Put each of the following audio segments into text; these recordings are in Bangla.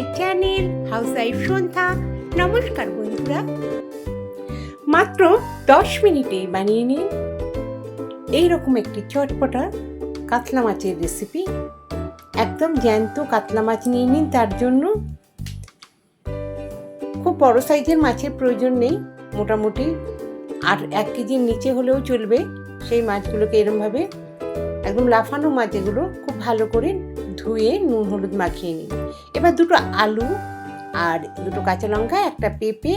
My channel house wife Sandhya. নমস্কার বন্ধুরা। মাত্র দশ মিনিটেই বানিয়ে নিন। এইরকম একটি চটপটা কাতলা মাছের রেসিপি একদম জ্যান্ত কাতলা মাছ নিয়ে নিন তার জন্য। খুব বড় সাইজের মাছের প্রয়োজন নেই, মোটামুটি। আর এক কেজির নিচে হলেও চলবে সেই মাছগুলোকে এরমভাবে। একদম লাফানো মাছ এগুলো, খুব ভালো করে ধুয়ে নুন হলুদ মাখিয়ে নিন এবার দুটো আলু আর দুটো কাঁচা লঙ্কা, একটা পেঁপে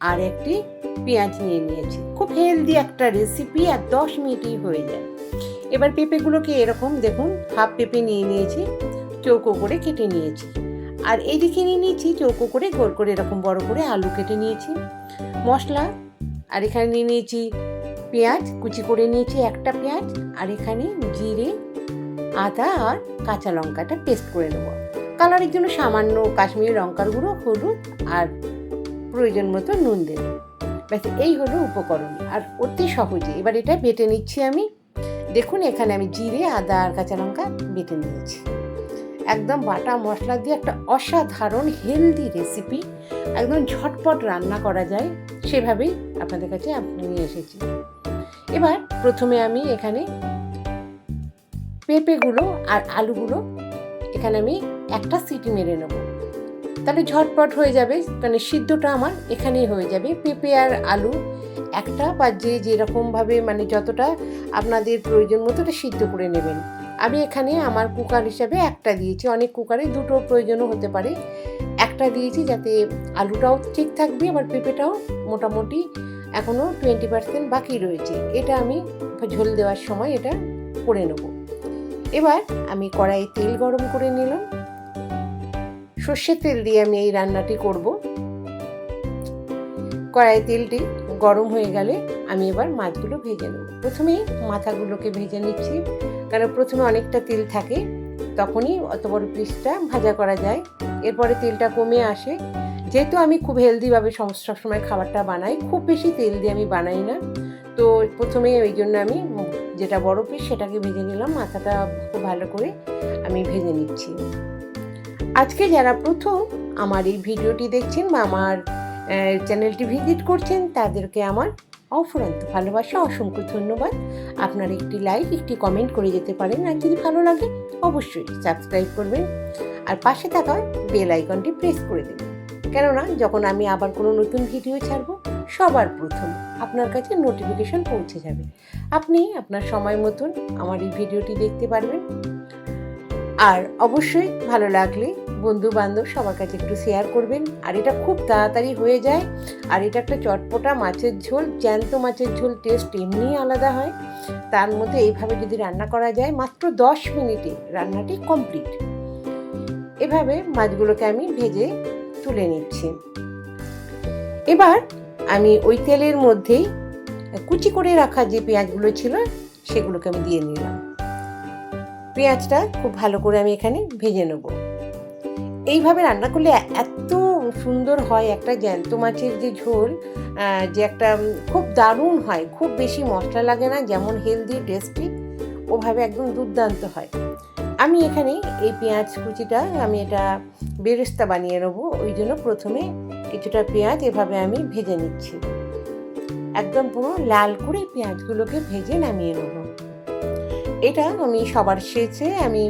আর একটি পেঁয়াজ নিয়ে নিয়েছি। খুব হেলদি একটা রেসিপি আর দশ মিনিটেই হয়ে যায়। এবার পেঁপেগুলোকে এরকম দেখুন হাফ পেঁপে নিয়ে নিয়েছি, চৌকো করে কেটে নিয়েছি। আর এইদিকে নিয়ে নিয়েছি, চৌকো করে গোল করে এরকম বড় করে আলু কেটে নিয়েছি। মশলা, আর এখানে নিয়ে নিয়েছি পেঁয়াজ, কুচি করে নিয়েছি একটা পেঁয়াজ, আর এখানে জিরে আদা আর কাঁচা লঙ্কাটা পেস্ট করে নেব। কালারের জন্য সামান্য কাশ্মীরি লঙ্কার গুঁড়ো, হলুদ আর প্রয়োজন মতো নুন দেব। ব্যাস, এই হলো উপকরণ। আর অতি সহজে এবার এটা বেটে নিচ্ছি আমি। দেখুন, এখানে আমি জিরে, আদা আর কাঁচা লঙ্কা বেটে নিয়েছি। একদম বাটা মশলা দিয়ে একটা অসাধারণ হেলদি রেসিপি একদম ঝটপট রান্না করা যায়, সেভাবেই আপনাদের কাছে নিয়ে এসেছি। এবার প্রথমে আমি এখানে পেঁপেগুলো আর আলুগুলো এখানে আমি একটা সিটি মেরে নেব। তাহলে ঝটপট হয়ে যাবে মানে সিদ্ধটা আমার এখানেই হয়ে যাবে। পেঁপে আর আলু একটা বা যে যেরকমভাবে মানে যতটা আপনাদের প্রয়োজন মতো ওটা সিদ্ধ করে নেবেন। আমি এখানে আমার কুকার হিসাবে একটা দিয়েছি, অনেক কুকারে দুটো প্রয়োজনও হতে পারে। একটা দিয়েছি যাতে আলুটাও ঠিক থাকবে, আবার পেঁপেটাও মোটামুটি এখনও টোয়েন্টি পার্সেন্ট বাকি রয়েছে। এটা আমি ঝোল দেওয়ার সময় এটা করে নেব। এবার আমি কড়াই তেল গরম করে নিলাম। সর্ষের তেল দিয়ে আমি এই রান্নাটি করব। কড়াই তেলটি গরম হয়ে গেলে আমি এবার মাছগুলো ভেজে নেব। প্রথমে মাথাগুলোকে ভেজে নিচ্ছি, কারণ প্রথমে অনেকটা তেল থাকে, তখনই অত বড় পিসটা ভাজা করা যায়। এরপরে তেলটা কমে আসে। যেহেতু আমি খুব হেলদিভাবে সবসময় খাবারটা বানাই, খুব বেশি তেল দিয়ে আমি বানাই না। তো প্রথমে ওই জন্য আমি যেটা বড় পিস সেটাকে ভেজে নিলাম, মাথাটা খুব ভালো করে আমি ভেজে নিচ্ছি। আজকে যারা প্রথম আমার এই ভিডিওটি দেখছেন বা আমার চ্যানেলটি ভিজিট করছেন, তাদেরকে আমার অফুরন্ত ভালোবাসা, অসংখ্য ধন্যবাদ। আপনার একটি লাইক একটি কমেন্ট করে যেতে পারেন আর যদি ভালো লাগে, অবশ্যই সাবস্ক্রাইব করবেন। আর পাশে থাকা বেল আইকনটি প্রেস করে দেবেন। কেননা, যখন আমি আবার কোনো নতুন ভিডিও ছাড়বো সবার প্রথম আপনার কাছে নোটিফিকেশন পৌঁছে যাবে। আপনি আপনার সময় মতন আমার এই ভিডিওটি দেখতে পারবেন। আর অবশ্যই ভালো লাগলে বন্ধু বান্ধব সবার কাছে একটু শেয়ার করবেন। আর এটা খুব তাড়াতাড়ি হয়ে যায়। আর এটা একটা চটপটা মাছের ঝোল, জ্যান্ত মাছের ঝোল টেস্ট এমনিই আলাদা হয়। তার মধ্যে এইভাবে যদি রান্না করা যায়, মাত্র দশ মিনিটে রান্নাটি কমপ্লিট এভাবে মাছগুলোকে আমি ভেজে তুলে নিচ্ছি। এবার আমি ওই তেলের মধ্যেই কুচি করে রাখা যে পেঁয়াজগুলো ছিল, সেগুলোকে আমি দিয়ে নিলাম। পেঁয়াজটা খুব ভালো করে আমি এখানে ভেজে নেব। এইভাবে রান্না করলে এত সুন্দর হয় একটা জ্যান্ত মাছের যে ঝোল যে একটা খুব দারুণ হয়, খুব বেশি মশলা লাগে না, যেমন হেলদি, টেস্টি, ওভাবে একদম দুর্দান্ত হয়। আমি এখানে এই পেঁয়াজ কুচিটা, আমি এটা বেরেস্তা বানিয়ে নেব, ওই জন্য প্রথমে কিছুটা পেঁয়াজ এভাবে আমি ভেজে নিচ্ছি। একদম পুরো লাল করে পেঁয়াজগুলোকে ভেজে নামিয়ে নেব। এটা আমি সবার শেষে আমি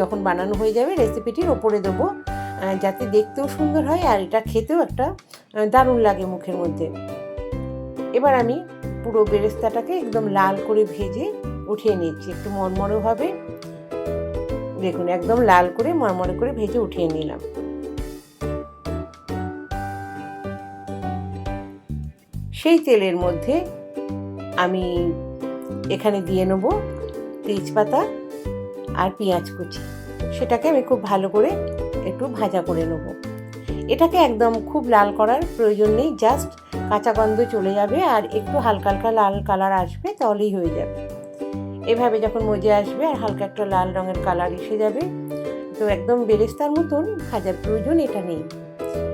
যখন বানানো হয়ে যাবে রেসিপিটির ওপরে দেবো যাতে দেখতেও সুন্দর হয় আর এটা খেতেও একটা দারুণ লাগে মুখের মধ্যে। এবার আমি পুরো বেরেস্তাটাকে একদম লাল করে ভেজে উঠিয়ে নিচ্ছি, একটু মরমরোভাবে দেখুন, একদম লাল করে মরমরে করে ভেজে উঠিয়ে নিলাম। সেই তেলের মধ্যে আমি এখানে দিয়ে নেব তেজপাতা আর পেঁয়াজ কুচি। সেটাকে আমি খুব ভালো করে একটু ভাজা করে নেব। এটাকে একদম খুব লাল করার প্রয়োজন নেই, জাস্ট কাঁচা গন্ধ চলে যাবে আর একটু হালকা হালকা লাল কালার আসবে তাহলেই হয়ে যাবে। এভাবে যখন মজে আসবে আর হালকা একটা লাল রঙের কালার এসে যাবে, তো একদম বেরেস্তার মতন ভাজার প্রয়োজন এটা নেই।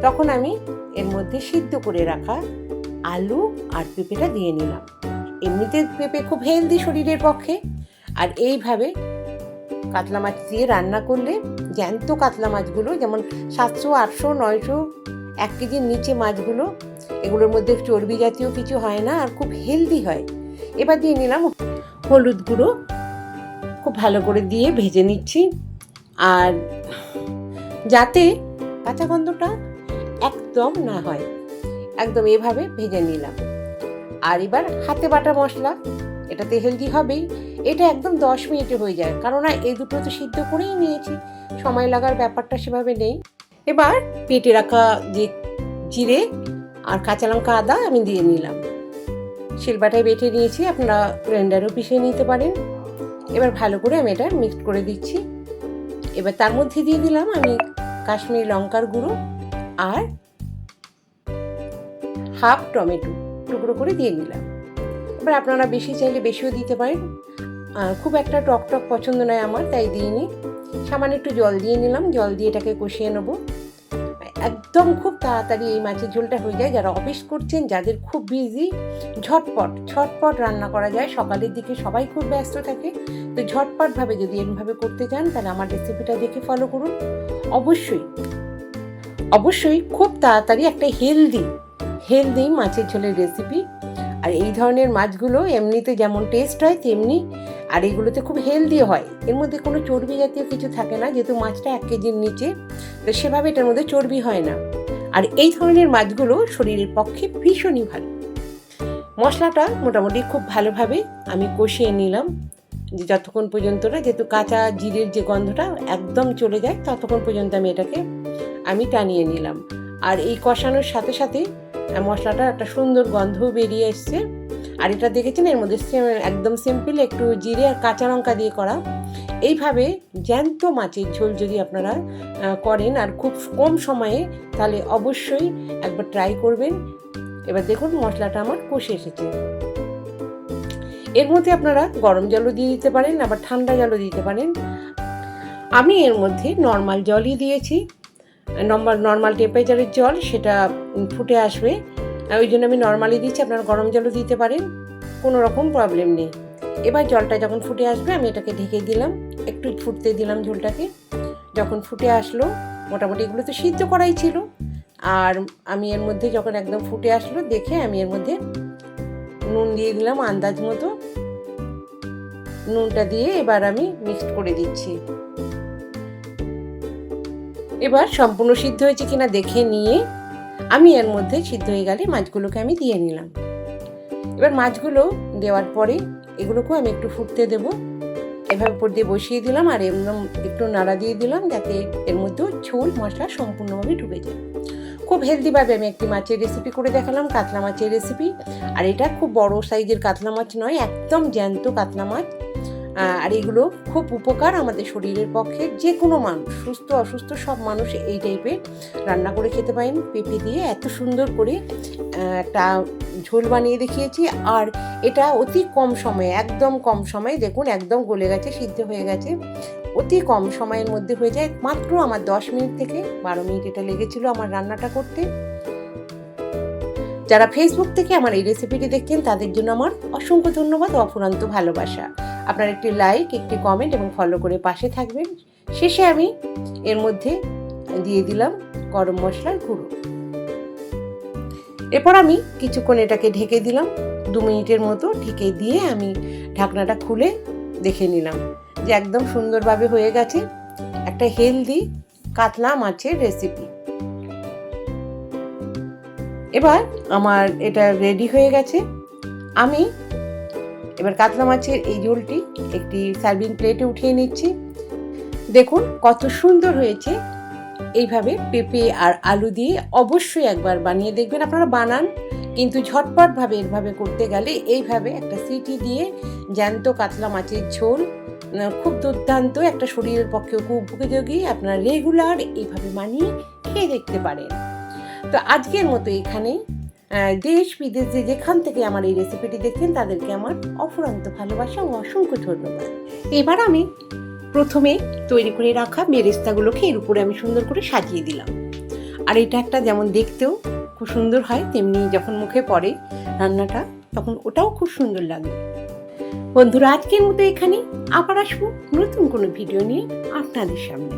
তখন আমি এর মধ্যে সিদ্ধ করে রাখা আলু আর পেঁপেটা দিয়ে নিলাম। এমনিতে পেঁপে খুব হেলদি শরীরের পক্ষে। আর এইভাবে কাতলা মাছ দিয়ে রান্না করলে জ্যান্ত কাতলা মাছগুলো যেমন সাতশো, আটশো, নয়শো, এক কেজির নিচে মাছগুলো, এগুলোর মধ্যে চর্বি জাতীয় কিছু হয় না আর খুব হেলদি হয়। এবার দিয়ে নিলাম হলুদ গুঁড়ো। খুব ভালো করে দিয়ে ভেজে নিচ্ছি। আর যাতে কাঁচা গন্ধটা একদম না হয়। একদম এভাবে ভেজে নিলাম। আর এবার হাতে বাটা মশলা, এটাতে হেলদি হবেই। এটা একদম দশ মিনিটে হয়ে যায় কারণ এই দুটো তো সিদ্ধ করেই নিয়েছি, সময় লাগার ব্যাপারটা সেভাবে নেই। এবার পেটে রাখা যে জিরে আর কাঁচা লঙ্কা আদা আমি দিয়ে নিলাম। শিলবাটায় বেটে নিয়েছি, আপনারা গ্রাইন্ডারও পিষে নিতে পারেন। এবার ভালো করে আমি এটা মিক্সড করে দিচ্ছি। এবার তার মধ্যে দিয়ে দিলাম আমি কাশ্মীরি লঙ্কার গুঁড়ো আর হাফ টমেটো টুকরো করে দিয়ে নিলাম এবার আপনারা বেশি চাইলে বেশিও দিতে পারেন। খুব একটা টক টক পছন্দ নয় আমার, তাই দিয়ে দিইনি। সামান্য একটু জল দিয়ে নিলাম, জল দিয়ে এটাকে কষিয়ে নেব। একদম খুব তাড়াতাড়ি এই মাছের ঝোলটা হয়ে যায়। যারা অফিস করছেন, যাদের খুব বিজি ঝটপট ঝটপট রান্না করা যায়। সকালের দিকে সবাই খুব ব্যস্ত থাকে। তো ঝটপটভাবে যদি এরমভাবে করতে চান, তাহলে আমার রেসিপিটা দেখে ফলো করুন। অবশ্যই অবশ্যই খুব তাড়াতাড়ি একটা হেলদি হেলদি মাছের ঝোলের রেসিপি আর এই ধরনের মাছগুলো এমনিতে যেমন টেস্ট হয়, তেমনি আর এগুলোতে খুব হেলদি হয়। এর মধ্যে কোনো চর্বি জাতীয় কিছু থাকে না, যেহেতু মাছটা এক কেজির নিচে, তো সেভাবে এটার মধ্যে চর্বি হয় না। আর এই ধরনের মাছগুলো শরীরের পক্ষে ভীষণই ভালো। মশলাটা মোটামুটি খুব ভালোভাবে আমি কষিয়ে নিলাম। যে যতক্ষণ পর্যন্ত না, যেহেতু কাঁচা জিরের যে গন্ধটা একদম চলে যায়, ততক্ষণ পর্যন্ত আমি এটাকে, আমি টানিয়ে নিলাম। আর এই কষানোর সাথে সাথে মশলাটা একটা সুন্দর গন্ধও বেরিয়ে এসছে। আর এটা দেখেছেন? এর মধ্যে একদম সিম্পল একটু জিরে আর কাঁচা লঙ্কা দিয়ে করা। এইভাবে জ্যান্ত মাছের ঝোল যদি আপনারা করেন আর খুব কম সময়ে, তাহলে অবশ্যই একবার ট্রাই করবেন। এবার দেখুন মশলাটা আমার কষে এসেছে। এর মধ্যে আপনারা গরম জলও দিয়ে দিতে পারেন, আবার ঠান্ডা জলও দিতে পারেন। আমি এর মধ্যে নর্মাল জলই দিয়েছি। নর্মাল নর্মাল টেম্পারেচারের জল সেটা ফুটে আসবে। ওই জন্য আমি নর্মালি দিচ্ছি, আপনারা গরম জলও দিতে পারেন, কোনো রকম প্রবলেম নেই। এবার জলটা যখন ফুটে আসবে, আমি এটাকে ঢেকে দিলাম, একটু ফুটতে দিলাম ঝোলটাকে। যখন ফুটে আসলো, মোটামুটি এগুলো তো সিদ্ধ করাই ছিল। আর আমি এর মধ্যে যখন একদম ফুটে আসলো, দেখে আমি এর মধ্যে নুন দিয়ে দিলাম আন্দাজ মতো। নুনটা দিয়ে এবার আমি মিক্সড করে দিচ্ছি। এবার সম্পূর্ণ সিদ্ধ হয়েছে কিনা দেখে নিয়ে আমি এর মধ্যে সিদ্ধ হয়ে গেলে মাছগুলোকে আমি দিয়ে নিলাম। এবার মাছগুলো দেওয়ার পরে এগুলোকেও আমি একটু ফুটতে দেবো। এভাবে উপর দিয়ে বসিয়ে দিলাম আর এমন একটু নাড়া দিয়ে দিলাম যাতে এর মধ্যেও ঝোল, মশলা সম্পূর্ণভাবে ঢুকে যায়। খুব হেলদিভাবে আমি একটি মাছের রেসিপি করে দেখালাম, কাতলা মাছের রেসিপি আর এটা খুব বড় সাইজের কাতলা মাছ নয়, একদম জ্যান্ত কাতলা মাছ। আর এগুলো খুব উপকার আমাদের শরীরের পক্ষে। যে কোনো মানুষ, সুস্থ, অসুস্থ, সব মানুষ এই টাইপের রান্না করে খেতে পারেন। পেঁপে দিয়ে এত সুন্দর করে একটা ঝোল বানিয়ে দেখিয়েছি। আর এটা অতি কম সময়ে, একদম কম সময়ে, দেখুন একদম গলে গেছে, সিদ্ধ হয়ে গেছে। অতি কম সময়ের মধ্যে হয়ে যায়। মাত্র আমার দশ মিনিট থেকে বারো মিনিট এটা লেগেছিল আমার রান্নাটা করতে। যারা ফেসবুক থেকে আমার এই রেসিপিটি দেখছেন, তাদের জন্য আমার অসংখ্য ধন্যবাদ। অফুরান্ত ভালোবাসা। আপনার একটি লাইক একটি কমেন্ট এবং ফলো করে পাশে থাকবেন। শেষে আমি এর মধ্যে দিয়ে দিলাম গরম মশলার গুঁড়ো। এরপর আমি কিছুক্ষণ এটাকে ঢেকে দিলাম। দু মিনিটের মতো ঢেকে দিয়ে আমি ঢাকনাটা খুলে দেখে নিলাম যে একদম সুন্দরভাবে হয়ে গেছে একটা হেলদি কাতলা মাছের রেসিপি এবার আমার এটা রেডি হয়ে গেছে। আমি এবার কাতলা মাছের এই ঝোলটি একটি সার্ভিং প্লেটে উঠিয়ে নিচ্ছি। দেখুন কত সুন্দর হয়েছে। এইভাবে পেঁপে আর আলু দিয়ে অবশ্যই একবার বানিয়ে দেখবেন। আপনারা বানান কিন্তু ঝটপটভাবে এরভাবে করতে গেলে এইভাবে একটা সিটি দিয়ে জ্যান্ত কাতলা মাছের ঝোল খুব দুর্দান্ত একটা শরীরের পক্ষেও খুব উপযোগী। আপনারা রেগুলার এইভাবে বানিয়ে খেয়ে দেখতে পারেন। তো আজকের মতো এখানে আহ, দেশ, বিদেশ যে যেখান থেকে আমার এই রেসিপিটি দেখছেন, তাদেরকে আমার অফুরন্ত ভালোবাসা ও অসংখ্য ধন্যবাদ। এবার আমি প্রথমে তৈরি করে রাখা বেরেস্তাগুলোকে এর উপরে আমি সুন্দর করে সাজিয়ে দিলাম। আর এটা একটা যেমন দেখতেও খুব সুন্দর হয়, তেমনি যখন মুখে পড়ে রান্নাটা, তখন ওটাও খুব সুন্দর লাগে। বন্ধুরা, আজকের মতো এখানে আবার আসব নতুন কোনো ভিডিও নিয়ে আপনাদের সামনে।